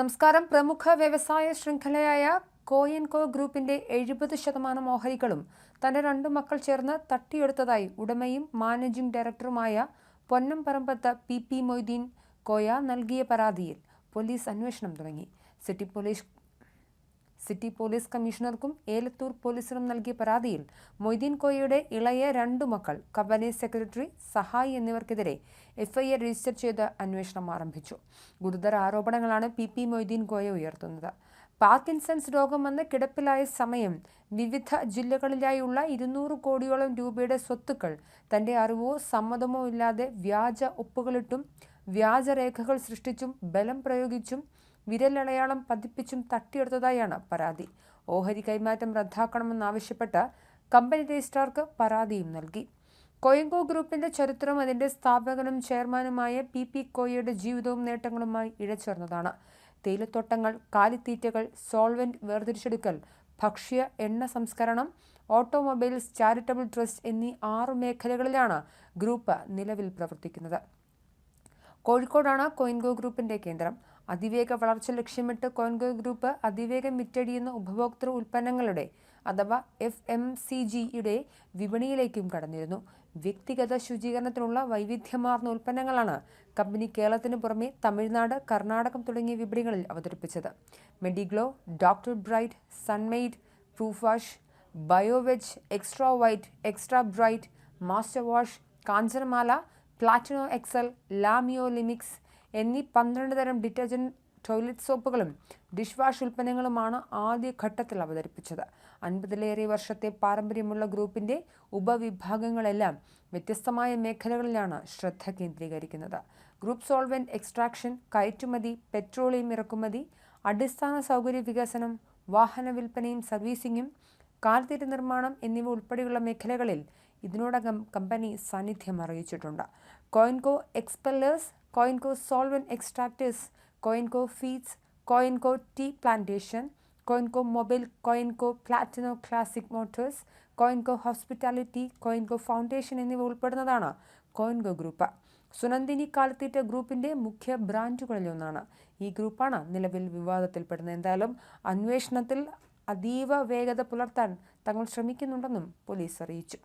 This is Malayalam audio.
നമസ്കാരം. പ്രമുഖ വ്യവസായ ശൃംഖലയായ കോയൻകോ ഗ്രൂപ്പിന്റെ എഴുപത് ശതമാനം ഓഹരികളും തന്റെ രണ്ടു മക്കൾ ചേർന്ന് തട്ടിയെടുത്തതായി ഉടമയും മാനേജിംഗ് ഡയറക്ടറുമായ പൊന്നം പറമ്പത്ത് പി പി മൊയ്തീൻ കോയ നൽകിയ പരാതിയിൽ പോലീസ് അന്വേഷണം തുടങ്ങി. സിറ്റി പോലീസ് സിറ്റി പോലീസ് കമ്മീഷണർക്കും ഏലത്തൂർ പോലീസിനും നൽകിയ പരാതിയിൽ മൊയ്തീൻ കോയയുടെ ഇളയ രണ്ടു മക്കൾ കമ്പനി സെക്രട്ടറി സഹായി എന്നിവർക്കെതിരെ എഫ്ഐആർ രജിസ്റ്റർ ചെയ്ത് അന്വേഷണം ആരംഭിച്ചു. ഗുരുതര ആരോപണങ്ങളാണ് പി പി മൊയ്തീൻ കോയ ഉയർത്തുന്നത്. പാർക്കിൻസൺസ് രോഗം വന്ന് കിടപ്പിലായ സമയം വിവിധ ജില്ലകളിലായുള്ള ഇരുന്നൂറ് കോടിയോളം രൂപയുടെ സ്വത്തുക്കൾ തന്റെ അറിവോ സമ്മതമോ ഇല്ലാതെ വ്യാജ ഒപ്പുകളിട്ടും വ്യാജരേഖകൾ സൃഷ്ടിച്ചും ബലം പ്രയോഗിച്ചും വിരലടയാളം പതിപ്പിച്ചും തട്ടിയെടുത്തതായാണ് പരാതി. ഓഹരി കൈമാറ്റം റദ്ദാക്കണമെന്നാവശ്യപ്പെട്ട് കമ്പനി രജിസ്ട്രാർക്ക് പരാതിയും നൽകി. കൊയങ്കോ ഗ്രൂപ്പിന്റെ ചരിത്രം അതിന്റെ സ്ഥാപകനും ചെയർമാനുമായ പി പി കോയയുടെ ജീവിതവും നേട്ടങ്ങളുമായി ഇഴച്ചേർന്നതാണ് തേയിലത്തോട്ടങ്ങൾ കാലിത്തീറ്റകൾ സോൾവെന്റ് വേർതിരിച്ചെടുക്കൽ ഭക്ഷ്യ എണ്ണ സംസ്കരണം ഓട്ടോമൊബൈൽസ് ചാരിറ്റബിൾ ട്രസ്റ്റ് എന്നീ ആറു മേഖലകളിലാണ് ഗ്രൂപ്പ് നിലവിൽ പ്രവർത്തിക്കുന്നത്. കോഴിക്കോടാണ് കൊയിൻഗോ ഗ്രൂപ്പിന്റെ കേന്ദ്രം. അതിവേഗ വളർച്ച ലക്ഷ്യമിട്ട് കോയിൻഗോ ഗ്രൂപ്പ് അതിവേഗം വിറ്റഴിയുന്ന ഉപഭോക്തൃ ഉൽപ്പന്നങ്ങളുടെ അഥവാ എഫ് എം സി ജിയുടെ വിപണിയിലേക്കും കടന്നിരുന്നു. വ്യക്തിഗത ശുചീകരണത്തിനുള്ള വൈവിധ്യമാർന്ന ഉൽപ്പന്നങ്ങളാണ് കമ്പനി കേരളത്തിന് പുറമെ തമിഴ്നാട് കർണാടകം തുടങ്ങിയ വിപണികളിൽ അവതരിപ്പിച്ചത്. Mediglow doctor bright sunmade proof wash Bioveg extra white extra bright master wash Kanchanamala Platino Excel Lamio Limix എന്നീ പന്ത്രണ്ട് തരം ഡിറ്റർജന്റ് ടോയ്ലറ്റ് സോപ്പുകളും ഡിഷ് വാഷ് ഉൽപ്പന്നങ്ങളുമാണ് ആദ്യ ഘട്ടത്തിൽ അവതരിപ്പിച്ചത്. അൻപതിലേറെ വർഷത്തെ പാരമ്പര്യമുള്ള ഗ്രൂപ്പിന്റെ ഉപവിഭാഗങ്ങളെല്ലാം വ്യത്യസ്തമായ മേഖലകളിലാണ് ശ്രദ്ധ കേന്ദ്രീകരിക്കുന്നത്. ഗ്രൂപ്പ് സോൾവെന്റ് എക്സ്ട്രാക്ഷൻ കയറ്റുമതി പെട്രോളിയം ഇറക്കുമതി അടിസ്ഥാന സൗകര്യ വികസനം വാഹന വിൽപ്പനയും സർവീസിങ്ങും കാൽത്തീറ്റ നിർമ്മാണം എന്നിവ ഉൾപ്പെടെയുള്ള മേഖലകളിൽ ഇതിനോടകം കമ്പനി സാന്നിധ്യം അറിയിച്ചിട്ടുണ്ട്. Koyenco expellers Koyenco solvent extractors Koyenco feeds Koyenco tea plantation Koyenco mobile Koyenco Platino classic motors Koyenco hospitality Koyenco foundation എന്നിവ ഉൾപ്പെടുന്നതാണ് കോയിൻകോ ഗ്രൂപ്പ് സുനന്ദിനി കാലത്തീറ്റ ഗ്രൂപ്പിന്റെ മുഖ്യ ബ്രാൻഡുകളിലൊന്നാണ് ഈ ഗ്രൂപ്പാണ് നിലവിൽ വിവാദത്തിൽപ്പെടുന്നത്. എന്തായാലും അന്വേഷണത്തിൽ അതീവ വേഗത പുലർത്താൻ തങ്ങൾ ശ്രമിക്കുന്നുണ്ടെന്നും പോലീസ് അറിയിച്ചു.